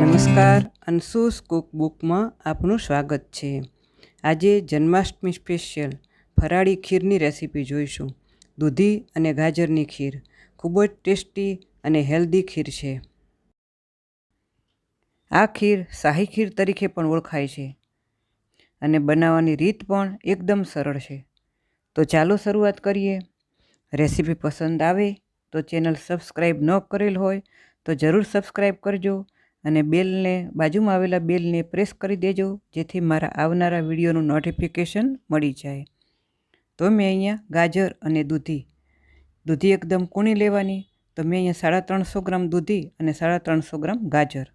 નમસ્કાર, અનસુસ કુકબુકમાં આપનું સ્વાગત છે. આજે જન્માષ્ટમી સ્પેશિયલ. ફરાળી ખીરની રેસીપી જોઈશું. દૂધી અને ગાજરની ખીર. ખૂબ જ ટેસ્ટી અને હેલ્ધી ખીર છે. આ ખીર શાહી ખીર તરીકે પણ ઓળખાય છે અને બનાવવાની રીત પણ એકદમ સરળ છે. તો ચાલો શરૂઆત કરીએ. રેસીપી પસંદ આવે તો ચેનલ સબસ્ક્રાઈબ ન કરેલ હોય તો જરૂર સબસ્ક્રાઈબ કરજો અને બેલને, બાજુમાં આવેલા બેલને પ્રેસ કરી દેજો, જેથી મારા આવનારા વિડીયોનું નોટિફિકેશન મળી જાય. તો મેં અહીંયા ગાજર અને દૂધી. દૂધી એકદમ કૂણી લેવાની. તો મેં અહીંયા સાડા ત્રણસો ગ્રામ દૂધી અને સાડા ત્રણસો ગ્રામ ગાજર.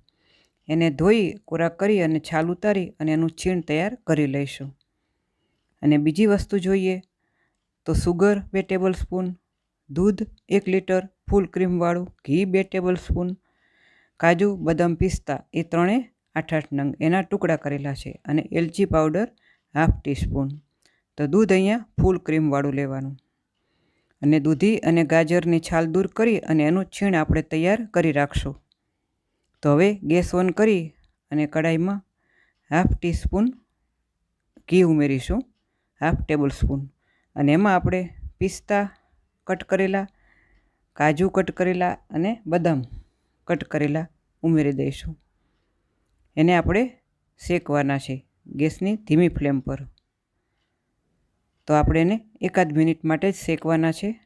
એને ધોઈ, કોરા કરી અને છાલ ઉતારી અને એનું છીણ તૈયાર કરી લઈશું. અને બીજી વસ્તુ જોઈએ તો સુગર બે ટેબલ સ્પૂન દૂધ, એક લીટર ફૂલ ક્રીમવાળું ઘી, બે ટેબલ સ્પૂન કાજુ, બદામ પિસ્તા, એ ત્રણે આઠ આઠ નંગ. એના ટુકડા કરેલા છે અને એલચી પાવડર હાફ ટીસ્પૂન. તો દૂધ અહીંયા ફૂલ ક્રીમવાળું લેવાનું. અને દૂધી અને ગાજરની છાલ દૂર કરી અને એનું છીણ આપણે તૈયાર કરી રાખશું. તો હવે ગેસ ઓન કરી અને કડાઈમાં હાફ ટીસ્પૂન ઘી ઉમેરીશું, હાફ ટેબલ સ્પૂન અને એમાં આપણે પિસ્તા કટ કરેલા, કાજુ કટ કરેલા અને બદામ કટ કરેલા ઉમેરી દઈશું. એને આપણે શેકવાના છે ગેસની ધીમી ફ્લેમ પર. તો આપણે એને એકાદ મિનિટ માટે જ શેકવાના છે.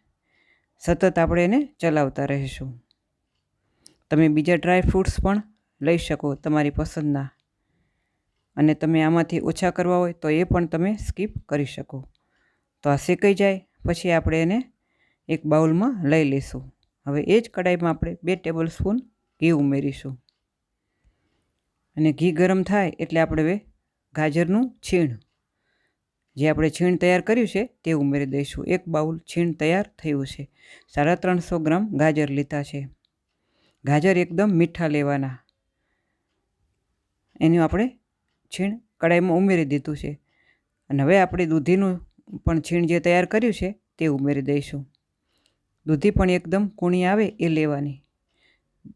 સતત આપણે એને ચલાવતા રહીશું. તમે બીજા ડ્રાય ફ્રૂટ્સ પણ લઈ શકો તમારી પસંદના. અને તમે આમાંથી ઓછા કરવા હોય તો એ પણ તમે સ્કીપ કરી શકો. તો આ શેકાઈ જાય, પછી આપણે એને એક બાઉલમાં લઈ લઈશું. હવે એ જ કડાઈમાં આપણે બે ટેબલ સ્પૂન ઘી ઉમેરીશું. અને ઘી ગરમ થાય એટલે આપણે હવે ગાજરનું છીણ, જે આપણે છીણ તૈયાર કર્યું છે તે ઉમેરી દઈશું. એક બાઉલ છીણ તૈયાર થયું છે. સાડા ત્રણસો ગ્રામ ગાજર લીધા છે. ગાજર એકદમ મીઠા લેવાના. એનું આપણે છીણ કડાઈમાં ઉમેરી દીધું છે. અને હવે આપણે દૂધીનું પણ છીણ જે તૈયાર કર્યું છે તે ઉમેરી દઈશું. દૂધી પણ એકદમ કૂણી આવે એ લેવાની,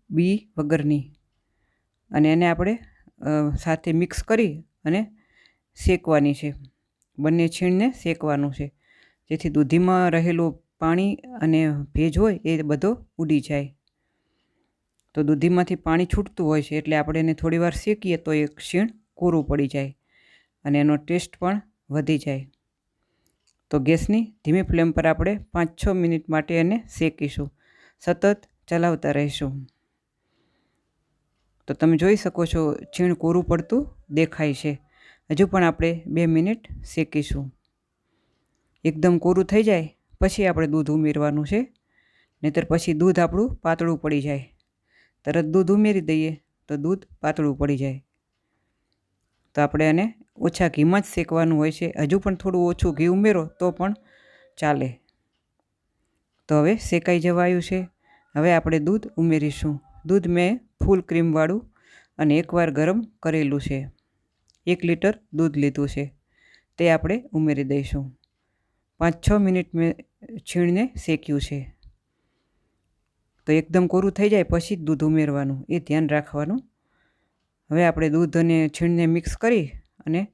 બી વગરની. અને એને આપણે સાથે મિક્સ કરી અને શેકવાની છે. બંને છીણને શેકવાનું છે. જેથી દૂધીમાં રહેલું પાણી અને ભેજ હોય એ બધો ઉડી જાય. તો દૂધીમાંથી પાણી છૂટતું હોય છે એટલે આપણે એને થોડીવાર શેકીએ તો એક છીણ કોરું પડી જાય અને એનો ટેસ્ટ પણ વધી જાય. તો ગેસની ધીમી ફ્લેમ પર આપણે પાંચ છ મિનિટ માટે એને શેકીશું. સતત ચલાવતા રહીશું. તો તમે જોઈ શકો છો છીણ કોરું પડતું દેખાય છે. હજુ પણ આપણે બે મિનિટ શેકીશું. એકદમ કોરું થઈ જાય, પછી આપણે દૂધ ઉમેરવાનું છે. નહીતર પછી દૂધ આપણું પાતળું પડી જાય. તરત દૂધ ઉમેરી દઈએ તો દૂધ પાતળું પડી જાય. તો આપણે એને ઓછા ઘીમાં જ શેકવાનું હોય છે. હજુ પણ થોડું ઓછું ઘી ઉમેરો તો પણ ચાલે. તો હવે શેકાઈ જવાયું છે. હવે આપણે દૂધ ઉમેરીશું. દૂધ મેં ફૂલ ક્રીમવાળું અને એકવાર ગરમ કરેલું છે. એક લીટર દૂધ લીધું છે. તે આપણે ઉમેરી દઈશું. પાંચ છ મિનિટ મેં છીણને શેક્યું છે. તો એકદમ કોરું થઈ જાય, પછી દૂધ ઉમેરવાનું. એ ધ્યાન રાખવાનું. હવે આપણે દૂધ અને છીણને મિક્સ કરી અને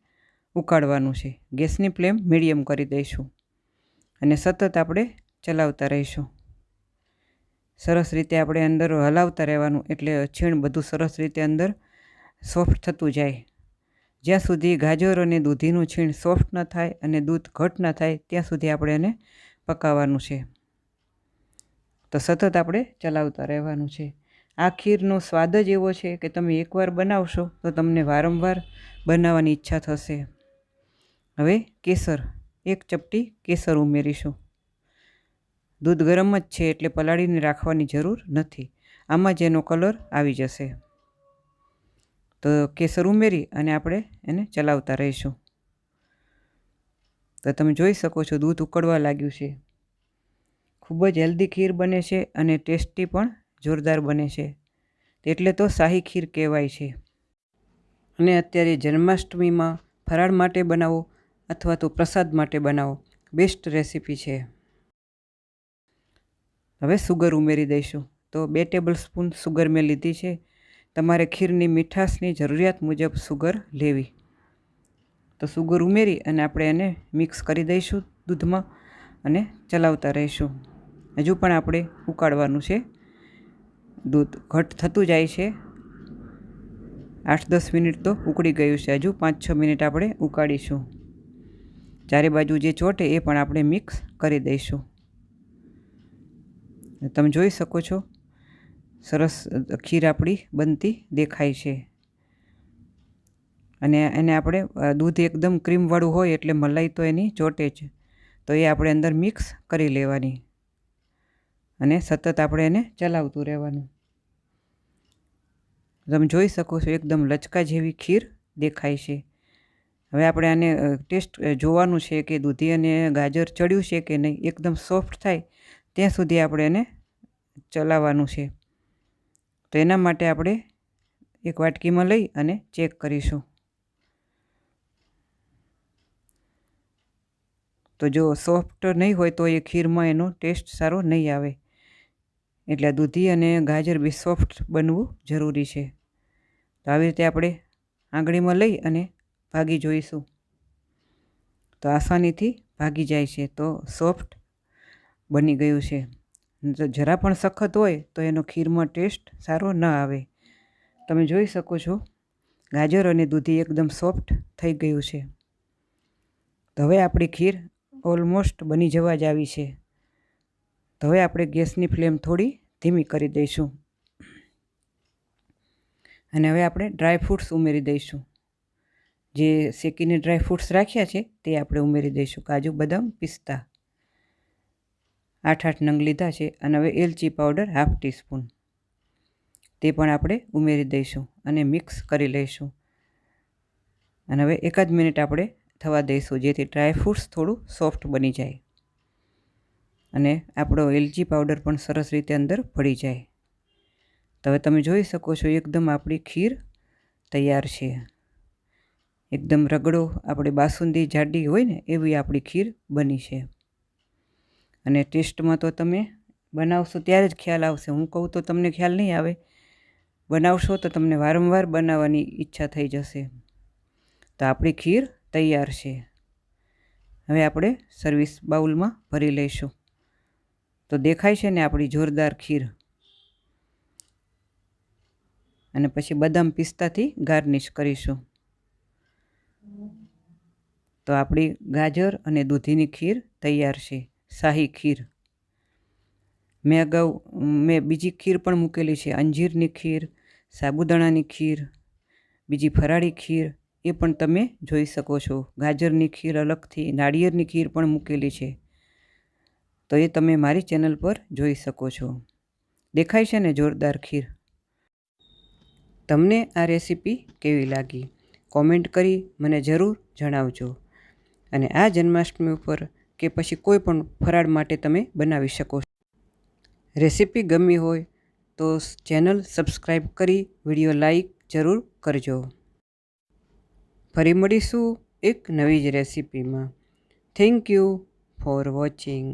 ઉકાળવાનું છે. ગેસની ફ્લેમ મીડિયમ કરી દઈશું અને સતત આપણે ચલાવતા રહીશું. સરસ રીતે આપણે અંદર હલાવતા રહેવાનું એટલે છીણ બધું સરસ રીતે અંદર સોફ્ટ થતું જાય. જ્યાં સુધી ગાજર અને દૂધીનું છીણ સોફ્ટ ન થાય અને દૂધ ઘટ ન થાય, ત્યાં સુધી આપણે એને પકાવવાનું છે. તો સતત આપણે ચલાવતા રહેવાનું છે. આ ખીરનો સ્વાદ જ એવો છે કે તમે એકવાર બનાવશો તો તમને વારંવાર બનાવવાની ઈચ્છા થશે. હવે કેસર, એક ચપટી કેસર ઉમેરીશું. દૂધ ગરમ જ છે એટલે પલાળીને રાખવાની જરૂર નથી. આમાં જ એનો કલર આવી જશે. તો કેસર ઉમેરી અને આપણે એને ચલાવતા રહીશું. તો તમે જોઈ શકો છો દૂધ ઉકળવા લાગ્યું છે. ખૂબ જ હેલ્ધી ખીર બને છે અને ટેસ્ટી પણ જોરદાર બને છે. એટલે તો શાહી ખીર કહેવાય છે. અને અત્યારે જન્માષ્ટમીમાં ફરાળ માટે બનાવો અથવા તો પ્રસાદ માટે બનાવો બેસ્ટ રેસીપી છે. હવે સુગર ઉમેરી દઈશું. તો બે ટેબલ સ્પૂન સુગર મેં લીધી છે. તમારે ખીરની મીઠાશની જરૂરિયાત મુજબ સુગર લેવી. તો સુગર ઉમેરી અને આપણે એને મિક્સ કરી દઈશું દૂધમાં અને ચલાવતા રહીશું. હજુ પણ આપણે ઉકાળવાનું છે. દૂધ ઘટ થતું જાય છે. આઠ દસ મિનિટ તો ઉકળી ગયું છે હજુ. પાંચ છ મિનિટ આપણે ઉકાળીશું. ચારે બાજુ જે ચોટે એ પણ આપણે મિક્સ કરી દઈશું. તમે જોઈ શકો છો, સરસ ખીર આપણી બનતી દેખાય છે. અને એને આપણે દૂધ એકદમ ક્રીમવાળું હોય એટલે મલાઈ તો એની ચોટે જ. તો એ આપણે અંદર મિક્સ કરી લેવાની. અને સતત આપણે એને ચલાવતું રહેવાનું. તમે જોઈ શકો છો, એકદમ લચકા જેવી ખીર દેખાય છે. હવે આપણે આને ટેસ્ટ જોવાનું છે કે દૂધી અને ગાજર ચડ્યું છે કે નહીં, એકદમ સોફ્ટ થાય, ત્યાં સુધી આપણે એને ચલાવવાનું છે. તો એના માટે આપણે એક વાટકીમાં લઈ અને ચેક કરીશું. તો જો સોફ્ટ નહીં હોય તો એ ખીરમાં એનો ટેસ્ટ સારો નહીં આવે. એટલે દૂધી અને ગાજર બી સોફ્ટ બનવું જરૂરી છે. તો આવી રીતે આપણે આંગળીમાં લઈ અને ભાગી જોઈશું. તો આસાનીથી ભાગી જાય છે તો સોફ્ટ બની ગયું છે. જરા પણ સખત હોય તો એનો ખીરમાં ટેસ્ટ સારો ન આવે. તમે જોઈ શકો છો, ગાજર અને દૂધી એકદમ સોફ્ટ થઈ ગયું છે. તો હવે આપણી ખીર ઓલમોસ્ટ બની જવા જ આવી છે. તો હવે આપણે ગેસની ફ્લેમ થોડી ધીમી કરી દઈશું. અને હવે આપણે ડ્રાય ફ્રૂટ્સ ઉમેરી દઈશું. જે શેકીને ડ્રાય ફ્રૂટ્સ રાખ્યા છે તે આપણે ઉમેરી દઈશું. કાજુ, બદામ, પિસ્તા. આઠ આઠ નંગ લીધા છે અને હવે એલચી પાવડર હાફ ટીસ્પૂન. તે પણ આપણે ઉમેરી દઈશું અને મિક્સ કરી લઈશું. અને હવે એકાદ મિનિટ આપણે થવા દઈશું જેથી ડ્રાય ફ્રૂટ્સ થોડું સોફ્ટ બની જાય. અને આપણો એલચી પાવડર પણ સરસ રીતે અંદર ભળી જાય. તો હવે તમે જોઈ શકો છો, એકદમ આપણી ખીર તૈયાર છે. એકદમ રગડો, આપણે બાસુંદી જાડી હોય ને, એવી આપણી ખીર બની છે. અને ટેસ્ટમાં તો તમે બનાવશો ત્યારે જ ખ્યાલ આવશે. હું કહું તો તમને ખ્યાલ નહીં આવે. બનાવશો તો તમને વારંવાર બનાવવાની ઈચ્છા થઈ જશે. તો આપણી ખીર તૈયાર છે. હવે આપણે સર્વિસ બાઉલમાં ભરી લઈશું. તો દેખાય છે ને આપણી જોરદાર ખીર. અને પછી બદામ પિસ્તાથી ગાર્નિશ કરીશું. તો આપણી ગાજર અને દૂધીની ખીર તૈયાર છે, શાહી ખીર. મેં અગાઉ, મેં બીજી ખીર પણ મૂકેલી છે, અંજીરની ખીર, સાબુદાણાની ખીર, બીજી ફરાળી ખીર, એ પણ તમે જોઈ શકો છો. ગાજરની ખીર અલગથી, નાળિયેરની ખીર પણ મૂકેલી છે. તો એ તમે મારી ચેનલ પર જોઈ શકો છો. દેખાય છે ને જોરદાર ખીર. તમને આ રેસીપી કેવી લાગી? કોમેન્ટ કરી મને જરૂર જણાવજો. અને આ જન્માષ્ટમી ઉપર કે પછી કોઈ પણ ફરાળ માટે તમે બનાવી શકો છો. રેસીપી ગમી હોય તો ચેનલ સબસ્ક્રાઈબ કરી વીડિયો લાઈક જરૂર કરજો. ફરી મળીશું એક નવી જ રેસીપીમાં. Thank you. For watching